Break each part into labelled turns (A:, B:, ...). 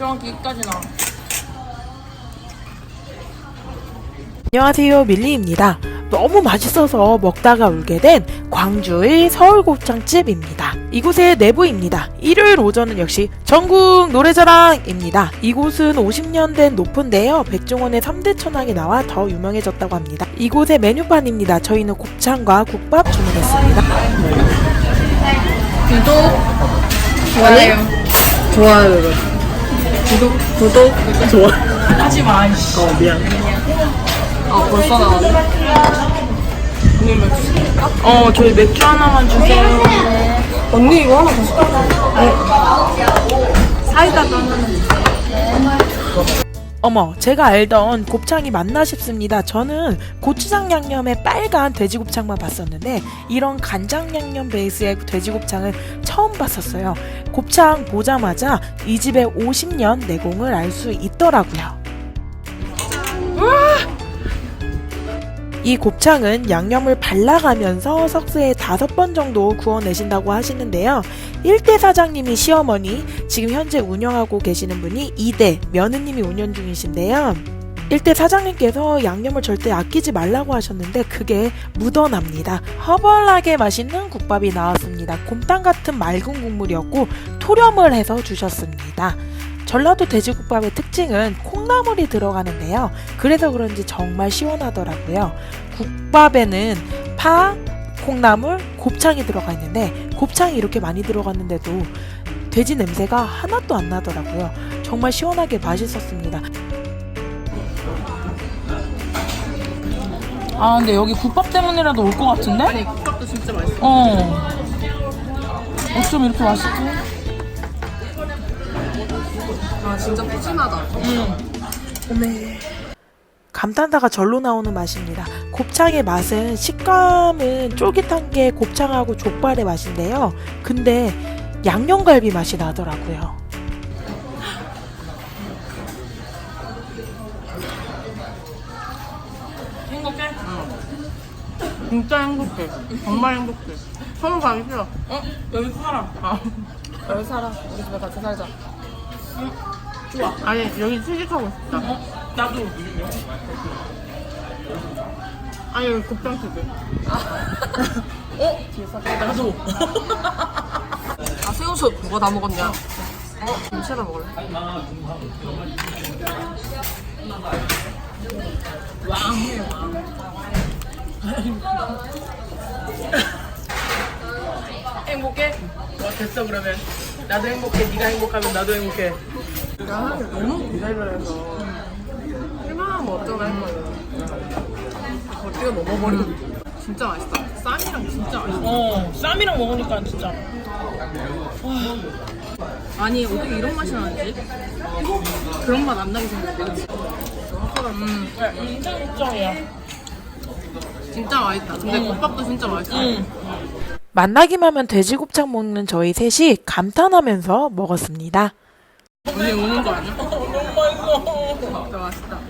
A: 정확히 여기까지 나.
B: 안녕하세요 밀리입니다. 너무 맛있어서 먹다가 울게 된 광주의 서울곱창집입니다. 이곳의 내부입니다. 일요일 오전은 역시 전국 노래자랑입니다. 이곳은 50년 된 노포인데요. 백종원의 3대 천왕이 나와 더 유명해졌다고 합니다. 이곳의 메뉴판입니다. 저희는 곱창과 국밥 주문했습니다.
A: 구독, 좋아요.
C: 좋아요 구독 구독 좋아
A: 하지 마, 이씨.
C: 어 미안
A: 아, 벌써 나왔네. 오늘 맥주 시킬까?
B: 어, 저희 맥주 하나만 주세요.
A: 언니 이거 하나 더 시켜줘. 사이다도 하나.
B: 어머, 제가 알던 곱창이 맞나 싶습니다. 저는 고추장 양념에 빨간 돼지곱창만 봤었는데 이런 간장 양념 베이스의 돼지곱창은 처음 봤었어요. 곱창 보자마자 이 집의 50년 내공을 알 수 있더라고요. 이 곱창은 양념을 발라가면서 석쇠에 다섯 번 정도 구워내신다고 하시는데요. 1대 사장님이 시어머니, 지금 현재 운영하고 계시는 분이 2대 며느님이 운영 중이신데요. 1대 사장님께서 양념을 절대 아끼지 말라고 하셨는데 그게 묻어납니다. 허벌하게 맛있는 국밥이 나왔습니다. 곰탕 같은 맑은 국물이었고 토렴을 해서 주셨습니다. 전라도 돼지국밥의 특징은 콩나물이 들어가는데요. 그래서 그런지 정말 시원하더라고요. 국밥에는 파, 콩나물, 곱창이 들어가 있는데 곱창이 이렇게 많이 들어갔는데도 돼지 냄새가 하나도 안 나더라고요. 정말 시원하게 맛있었습니다.
A: 아, 근데 여기 국밥 때문이라도 올 것 같은데?
C: 아니 국밥도 진짜 맛있어
A: 어. 어쩜 이렇게 맛있지?
C: 아 진짜 푸짐하다
B: 감탄사가 절로 나오는 맛입니다. 곱창의 맛은 식감은 쫄깃한 게 곱창하고 족발의 맛인데요. 근데 양념갈비 맛이 나더라고요.
A: 행복해? 진짜 행복해. 정말 행복해. 서울 가기 싫어. 어? 여기 살아. 아.
C: 여기 살아 우리 집에 같이 살자
A: 좋아. 아니, 여기 취직하고 싶다. 어? 나도. 아니, 여기 곱창 집에. 어? 나도.
C: 아 새우젓 누가 다 먹었냐 어? 김치에다 먹을래?
A: 왕. 행복해? 와, 됐어, 그러면. 나도 행복해. 네가 행복하면 나도 행복해.
C: 나 사실 너무 기대를 해서 얼마나 뭐 어쩌나 했거든 어떻게 먹어버려 진짜 맛있다 쌈이랑 진짜 맛있어
A: 어, 쌈이랑 먹으니까 진짜.
C: 아니 어떻게 이런 맛이 나는지 그런 맛 안 나게 생겼대? 음
A: 인상 걱정이야.
C: 진짜 맛있다 근데 국밥도 진짜 맛있어
A: 응.
B: 만나기만 하면 돼지곱창 먹는 저희 셋이 감탄하면서 먹었습니다.
C: 언니 우는 거 아니야?
A: 너무 맛있어.
C: 진짜 맛있다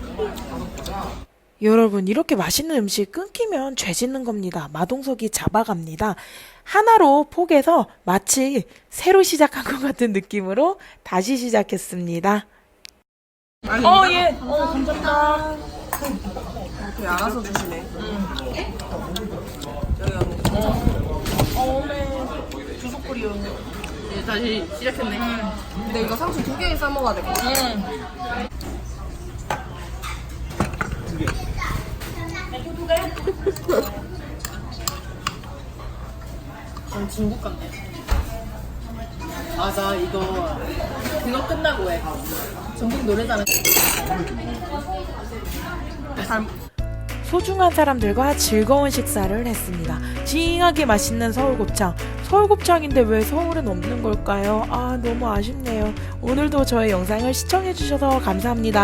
B: 여러분 이렇게 맛있는 음식 끊기면 죄 짓는 겁니다. 마동석이 잡아갑니다. 하나로 포개서 마치 새로 시작한 것 같은 느낌으로 다시 시작했습니다.
C: 아니
A: 어, 예. 어, 감사합니다.
C: 이렇게 알아서 주시네 여기 언니
A: 어, 주석 뿌려.
C: 이제 다시 시작했네. 근데 이거 상추 두개 싸먹어야 되겠다.
A: 응.
C: 전 중국 같네. 맞아 이거. 그거 끝나고 해. 전국 노래자랑 잘
B: 소중한 사람들과 즐거운 식사를 했습니다. 징하게 맛있는 서울곱창. 서울곱창인데 왜 서울은 없는 걸까요? 아, 너무 아쉽네요. 오늘도 저의 영상을 시청해주셔서 감사합니다.